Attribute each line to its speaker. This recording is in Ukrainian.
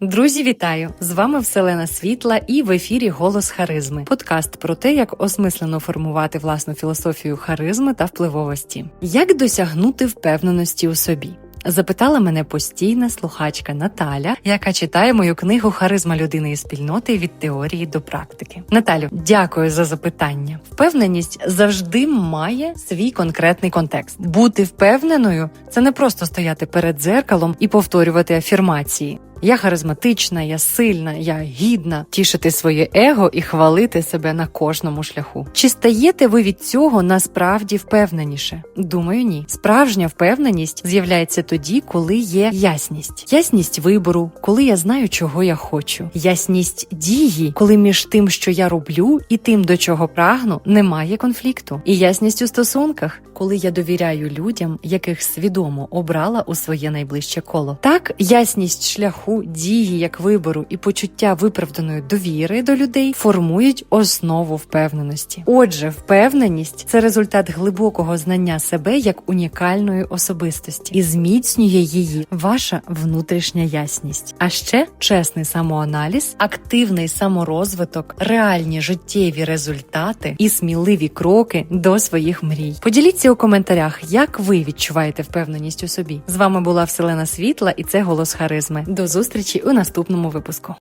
Speaker 1: Друзі, вітаю! З вами Вселена Світла і в ефірі Голос Харизми. Подкаст про те, як осмислено формувати власну філософію харизми та впливовості. Як досягнути впевненості у собі? Запитала мене постійна слухачка Наталя, яка читає мою книгу Харизма людини і спільноти від теорії до практики. Наталю, дякую за запитання. Впевненість завжди має свій конкретний контекст. Бути впевненою це не просто стояти перед дзеркалом і повторювати афірмації. Я харизматична, я сильна, я гідна тішити своє его і хвалити себе на кожному шляху. Чи стаєте ви від цього насправді впевненіше? Думаю, ні. Справжня впевненість з'являється тоді, коли є ясність, ясність вибору, коли я знаю, чого я хочу, ясність дії, коли між тим, що я роблю, і тим, до чого прагну, немає конфлікту, і ясність у стосунках, коли я довіряю людям, яких свідомо обрала у своє найближче коло. Так, ясність шляху дії як вибору і почуття виправданої довіри до людей формують основу впевненості. Отже, впевненість це результат глибокого знання себе як унікальної особистості і зміцнює її ваша внутрішня ясність. А ще чесний самоаналіз, активний саморозвиток, реальні життєві результати і сміливі кроки до своїх мрій. Поділіться у коментарях, як ви відчуваєте впевненість у собі. З вами була Вселена Світла, і це голос Харизми. До зустрічі у наступному випуску.